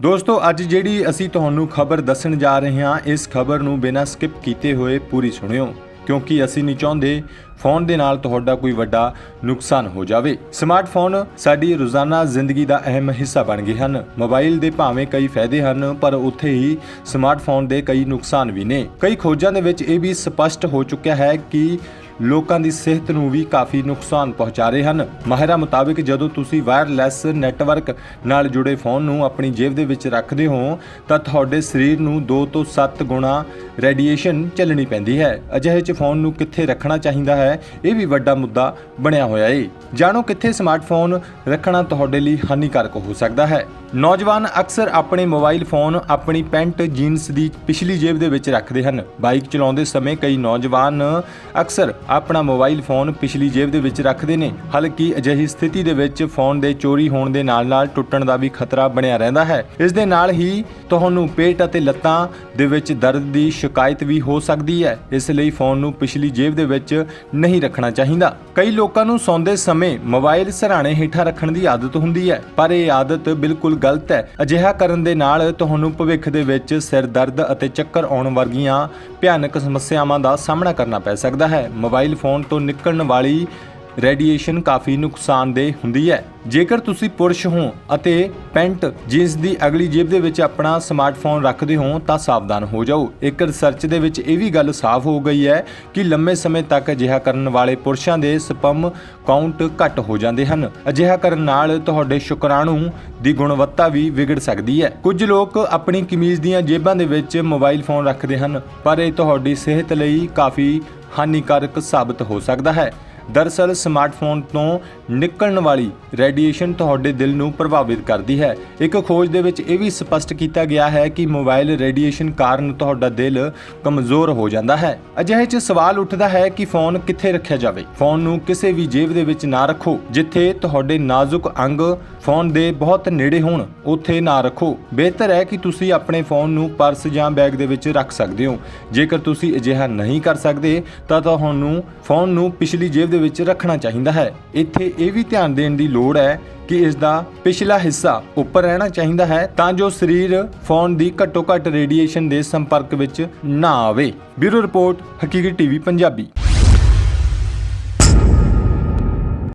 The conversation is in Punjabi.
ਦੋਸਤੋ, ਅੱਜ ਜਿਹੜੀ ਅਸੀਂ ਤੁਹਾਨੂੰ ਖਬਰ ਦੱਸਣ ਜਾ ਰਹੇ ਹਾਂ, ਇਸ ਖਬਰ ਨੂੰ ਬਿਨਾਂ ਸਕਿਪ ਕੀਤੇ ਹੋਏ ਪੂਰੀ ਸੁਣਿਓ, ਕਿਉਂਕਿ ਅਸੀਂ ਨਹੀਂ ਚਾਹੁੰਦੇ ਫੋਨ ਦੇ ਨਾਲ ਤੁਹਾਡਾ ਕੋਈ ਵੱਡਾ ਨੁਕਸਾਨ ਹੋ ਜਾਵੇ। ਸਮਾਰਟਫੋਨ ਸਾਡੀ ਰੋਜ਼ਾਨਾ ਜ਼ਿੰਦਗੀ ਦਾ ਅਹਿਮ ਹਿੱਸਾ ਬਣ ਗਏ ਹਨ। ਮੋਬਾਈਲ ਦੇ ਭਾਵੇਂ ਕਈ ਫਾਇਦੇ ਹਨ, ਪਰ ਉੱਥੇ ਹੀ ਸਮਾਰਟਫੋਨ ਦੇ ਕਈ ਨੁਕਸਾਨ ਵੀ ਨੇ। ਕਈ ਖੋਜਾਂ ਦੇ ਵਿੱਚ ਇਹ ਵੀ ਸਪਸ਼ਟ ਹੋ ਚੁੱਕਿਆ ਹੈ ਕਿ ਲੋਕਾਂ ਦੀ ਸਿਹਤ ਨੂੰ ਵੀ ਕਾਫੀ ਨੁਕਸਾਨ ਪਹੁੰਚਾ ਰਹੇ ਹਨ। ਮਾਹਿਰਾਂ ਮੁਤਾਬਿਕ ਜਦੋਂ ਤੁਸੀਂ ਵਾਇਰਲੈਸ ਨੈਟਵਰਕ ਨਾਲ ਜੁੜੇ ਫੋਨ ਨੂੰ ਆਪਣੀ ਜੇਬ ਦੇ ਵਿੱਚ ਰੱਖਦੇ ਹੋ, ਤਾਂ ਤੁਹਾਡੇ ਸਰੀਰ ਨੂੰ 2 ਤੋਂ 7 ਗੁਣਾ ਰੇਡੀਏਸ਼ਨ ਚੱਲਣੀ ਪੈਂਦੀ ਹੈ। ਅਜਿਹੇ 'ਚ ਫੋਨ ਨੂੰ ਕਿੱਥੇ ਰੱਖਣਾ ਚਾਹੀਦਾ ਹੈ, ਇਹ ਵੀ ਵੱਡਾ ਮੁੱਦਾ ਬਣਿਆ ਹੋਇਆ ਏ। ਜਾਣੋ ਕਿੱਥੇ ਸਮਾਰਟਫੋਨ ਰੱਖਣਾ ਤੁਹਾਡੇ ਲਈ ਹਾਨੀਕਾਰਕ ਹੋ ਸਕਦਾ ਹੈ। ਨੌਜਵਾਨ ਅਕਸਰ ਆਪਣੇ ਮੋਬਾਈਲ ਫੋਨ ਆਪਣੀ ਪੈਂਟ, ਜੀਨਸ ਦੀ ਪਿਛਲੀ ਜੇਬ ਦੇ ਵਿੱਚ ਰੱਖਦੇ ਹਨ। ਬਾਈਕ ਚਲਾਉਂਦੇ ਸਮੇਂ ਕਈ ਨੌਜਵਾਨ ਅਕਸਰ ਆਪਣਾ ਮੋਬਾਈਲ ਫੋਨ ਪਿਛਲੀ ਜੇਬ ਦੇ ਵਿੱਚ ਰੱਖਦੇ ਨੇ। ਹਾਲਾਂਕਿ ਅਜਿਹੀ ਸਥਿਤੀ ਦੇ ਵਿੱਚ ਫੋਨ ਦੇ ਚੋਰੀ ਹੋਣ ਦੇ ਨਾਲ-ਨਾਲ ਟੁੱਟਣ ਦਾ ਵੀ ਖਤਰਾ ਬਣਿਆ ਰਹਿੰਦਾ ਹੈ। ਇਸ ਦੇ ਨਾਲ ਹੀ ਤੁਹਾਨੂੰ ਪੇਟ ਅਤੇ ਲੱਤਾਂ ਦੇ ਵਿੱਚ ਦਰਦ ਦੀ ਸ਼ਿਕਾਇਤ ਵੀ ਹੋ ਸਕਦੀ ਹੈ। ਇਸ ਲਈ ਫੋਨ ਨੂੰ ਪਿਛਲੀ ਜੇਬ ਦੇ ਵਿੱਚ ਨਹੀਂ ਰੱਖਣਾ ਚਾਹੀਦਾ। ਕਈ ਲੋਕਾਂ ਨੂੰ ਸੌਂਦੇ ਸਮੇਂ ਮੋਬਾਈਲ ਸਰਾਣੇ ਹੇਠਾਂ ਰੱਖਣ ਦੀ ਆਦਤ ਹੁੰਦੀ ਹੈ, ਪਰ ਇਹ ਆਦਤ ਬਿਲਕੁਲ ਗਲਤ ਹੈ। ਅਜਿਹਾ ਕਰਨ ਦੇ ਨਾਲ ਤੁਹਾਨੂੰ ਭਵਿੱਖ ਦੇ ਵਿੱਚ ਸਿਰ ਦਰਦ ਅਤੇ ਚੱਕਰ ਆਉਣ ਵਰਗੀਆਂ ਭਿਆਨਕ ਸਮੱਸਿਆਵਾਂ ਦਾ ਸਾਹਮਣਾ ਕਰਨਾ ਪੈ ਸਕਦਾ ਹੈ। ਮੋਬਾਈਲ ਫੋਨ ਤੋਂ ਨਿਕਲਣ ਵਾਲੀ ਰੇਡੀਏਸ਼ਨ ਕਾਫੀ ਨੁਕਸਾਨਦੇਹ ਹੁੰਦੀ ਹੈ। ਜੇਕਰ ਤੁਸੀਂ ਪੁਰਸ਼ ਹੋ ਅਤੇ ਪੈਂਟ, ਜੀਨਸ ਦੀ ਅਗਲੀ ਜੇਬ ਦੇ ਵਿੱਚ ਆਪਣਾ ਸਮਾਰਟਫੋਨ ਰੱਖਦੇ ਹੋ, ਤਾਂ ਸਾਵਧਾਨ ਹੋ ਜਾਓ। ਇੱਕ ਰਿਸਰਚ ਦੇ ਵਿੱਚ ਇਹ ਵੀ ਗੱਲ ਸਾਫ਼ ਹੋ ਗਈ ਹੈ ਕਿ ਲੰਮੇ ਸਮੇਂ ਤੱਕ ਅਜਿਹਾ ਕਰਨ ਵਾਲੇ ਪੁਰਸ਼ਾਂ ਦੇ ਸਪਮ ਕਾਊਂਟ ਘੱਟ ਹੋ ਜਾਂਦੇ ਹਨ। ਅਜਿਹਾ ਕਰਨ ਨਾਲ ਤੁਹਾਡੇ ਸ਼ੁਕਰਾਣੂ ਦੀ ਗੁਣਵੱਤਾ ਵੀ ਵਿਗੜ ਸਕਦੀ ਹੈ। ਕੁਝ ਲੋਕ ਆਪਣੀ ਕਮੀਜ਼ ਦੀਆਂ ਜੇਬਾਂ ਦੇ ਵਿੱਚ ਮੋਬਾਈਲ ਫੋਨ ਰੱਖਦੇ ਹਨ, ਪਰ ਇਹ ਤੁਹਾਡੀ ਸਿਹਤ ਲਈ ਕਾਫੀ ਹਾਨੀਕਾਰਕ ਸਾਬਤ ਹੋ ਸਕਦਾ ਹੈ। ਦਰਅਸਲ ਸਮਾਰਟਫੋਨ ਤੋਂ ਨਿਕਲਣ ਵਾਲੀ ਰੇਡੀਏਸ਼ਨ ਤੁਹਾਡੇ ਦਿਲ ਨੂੰ ਪ੍ਰਭਾਵਿਤ ਕਰਦੀ ਹੈ। ਇੱਕ ਖੋਜ ਦੇ ਵਿੱਚ ਇਹ ਵੀ ਸਪਸ਼ਟ ਕੀਤਾ ਗਿਆ ਹੈ ਕਿ ਮੋਬਾਈਲ ਰੇਡੀਏਸ਼ਨ ਕਾਰਨ ਤੁਹਾਡਾ ਦਿਲ ਕਮਜ਼ੋਰ ਹੋ ਜਾਂਦਾ ਹੈ। ਅਜਿਹੇ 'ਚ ਸਵਾਲ ਉੱਠਦਾ ਹੈ ਕਿ ਫੋਨ ਕਿੱਥੇ ਰੱਖਿਆ ਜਾਵੇ। ਫੋਨ ਨੂੰ ਕਿਸੇ ਵੀ ਜੇਬ ਦੇ ਵਿੱਚ ਨਾ ਰੱਖੋ, ਜਿੱਥੇ ਤੁਹਾਡੇ ਨਾਜ਼ੁਕ ਅੰਗ ਫੋਨ ਦੇ ਬਹੁਤ ਨੇੜੇ ਹੋਣ, ਉੱਥੇ ਨਾ ਰੱਖੋ। ਬਿਹਤਰ ਹੈ ਕਿ ਤੁਸੀਂ ਆਪਣੇ ਫੋਨ ਨੂੰ ਪਰਸ ਜਾਂ ਬੈਗ ਦੇ ਵਿੱਚ ਰੱਖ ਸਕਦੇ ਹੋ। ਜੇਕਰ ਤੁਸੀਂ ਅਜਿਹਾ ਨਹੀਂ ਕਰ ਸਕਦੇ, ਤਾਂ ਤੁਹਾਨੂੰ ਫੋਨ ਨੂੰ ਪਿਛਲੀ ਜੇਬ ਦੇ ਦੇ ਵਿੱਚ ਰੱਖਣਾ ਚਾਹੀਦਾ ਹੈ। ਇੱਥੇ ਇਹ ਵੀ ਧਿਆਨ ਦੇਣ ਦੀ ਲੋੜ ਹੈ ਕਿ ਇਸ ਦਾ ਪਿਛਲਾ ਹਿੱਸਾ ਉੱਪਰ ਰਹਿਣਾ ਚਾਹੀਦਾ ਹੈ ਤਾਂ ਜੋ ਸਰੀਰ ਫੋਨ ਦੀ ਘੱਟੋ ਘੱਟ ਰੇਡੀਏਸ਼ਨ ਦੇ ਸੰਪਰਕ ਵਿੱਚ ਨਾ ਆਵੇ। Bureau report Haqiqi TV, Punjabi.